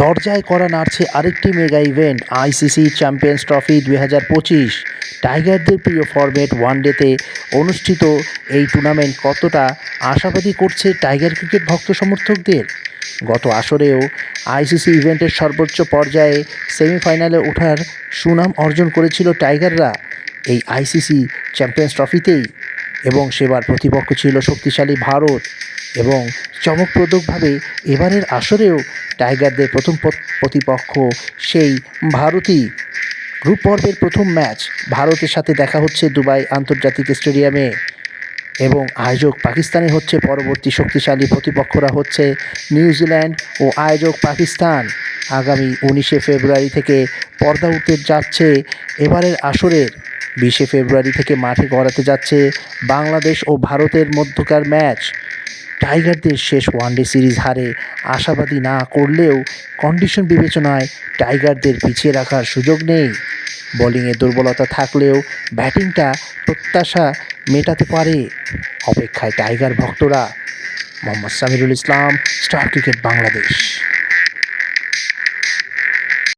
দরজায় করা নাড়ছে আরেকটি mega event, ICC Champions Trophy দুই হাজার পঁচিশ। টাইগারদের প্রিয় ফরম্যাট ওয়ানডেতে অনুষ্ঠিত এই টুর্নামেন্ট কতটা আশাবাদী করছে টাইগার ক্রিকেট ভক্ত সমর্থকদের? গত আসরেও আইসিসি ইভেন্টের সর্বোচ্চ পর্যায়ে সেমিফাইনালে ওঠার সুনাম অর্জন করেছিল টাইগাররা এই আইসিসি চ্যাম্পিয়ন্স ট্রফিতেই। এবং সেবার প্রতিপক্ষ ছিল শক্তিশালী ভারত এবং চমকপ্রদভাবে এবারের আসরেও টাইগারদের প্রথম প্রতিপক্ষ সেই ভারতই। গ্রুপ পর্বের প্রথম ম্যাচ ভারতের সাথে দেখা হচ্ছে দুবাই আন্তর্জাতিক স্টেডিয়ামে এবং আয়োজক পাকিস্তানে হচ্ছে পরবর্তী শক্তিশালী প্রতিপক্ষরা হচ্ছে নিউজিল্যান্ড ও আয়োজক পাকিস্তান। আগামী উনিশে ফেব্রুয়ারি থেকে পর্দা উঠতে যাচ্ছে এবারের আসরের। বিশে ফেব্রুয়ারি থেকে মাঠে গড়াতে যাচ্ছে বাংলাদেশ ও ভারতের মধ্যকার ম্যাচ। টাইগারদের শেষ ওয়ানডে সিরিজ হারে আশাবাদী না করলেও কন্ডিশন বিবেচনায় টাইগারদের পিছিয়ে রাখার সুযোগ নেই। বোলিংয়ে দুর্বলতা থাকলেও ব্যাটিংটা প্রত্যাশা মেটাতে পারে অপেক্ষায় টাইগার ভক্তরা। Mohammad Samirul Islam, star cricket Bangladesh.